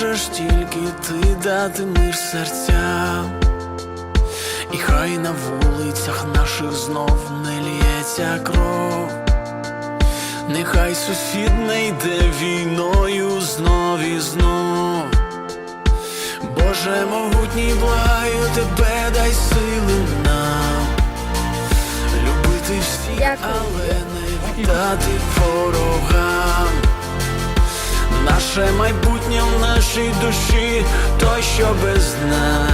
можеш тільки ти дати мир серцям. І хай на вулицях наших знов не лється кров. Нехай сусід не йде війною знов і знов. Боже могутній, благаю тебе, дай сили нам любити всіх, але не віддати ворогам. Наше майбутнє нашій душі, той, що без дна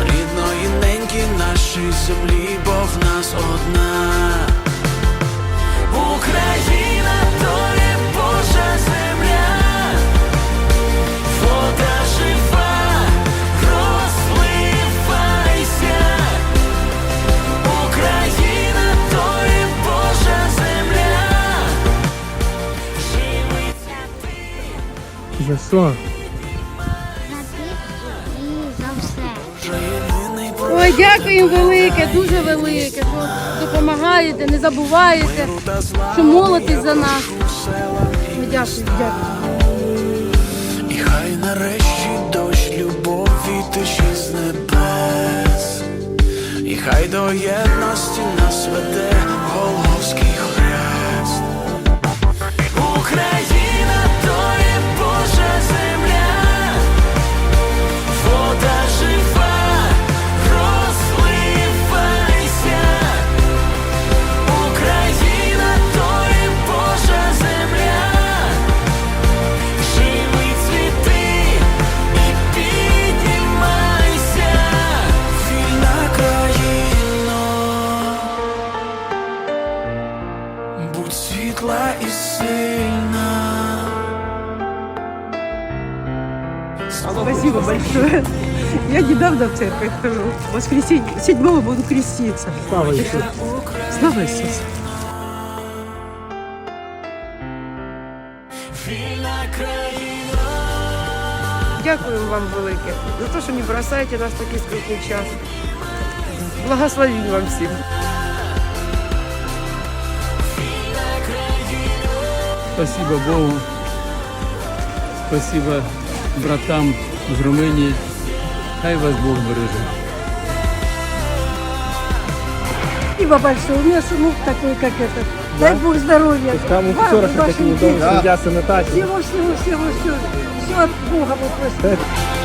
Рідної неньки нашій землі, бо в нас одна. Що? Ой, дякую велике, дуже велике, що допомагаєте, не забуваєте, що молитесь за нас. і Дякую, дякую. І хай нарешті дощ любові тече з небес, і хай до єдності нас веде і сильна. Спасибо большое. Я недавно в церковь хожу. В воскресенье, седьмого буду креститься. Слава Ісусу! Слава Иисусу! Дякую вам велике за те, що не бросаєте нас в такий скрутний час. Благословень вам всім. Спасибо Богу. Спасибо братам з Румунії. Хай вас Бог береже. Спасибо большое. У меня сынок такой, как этот. Дай Бог здоровья. Там у Вам, вчора вашим такий детям. суддя Санатасі. Всего, всего, всего, всего. Все от Бога мы просим.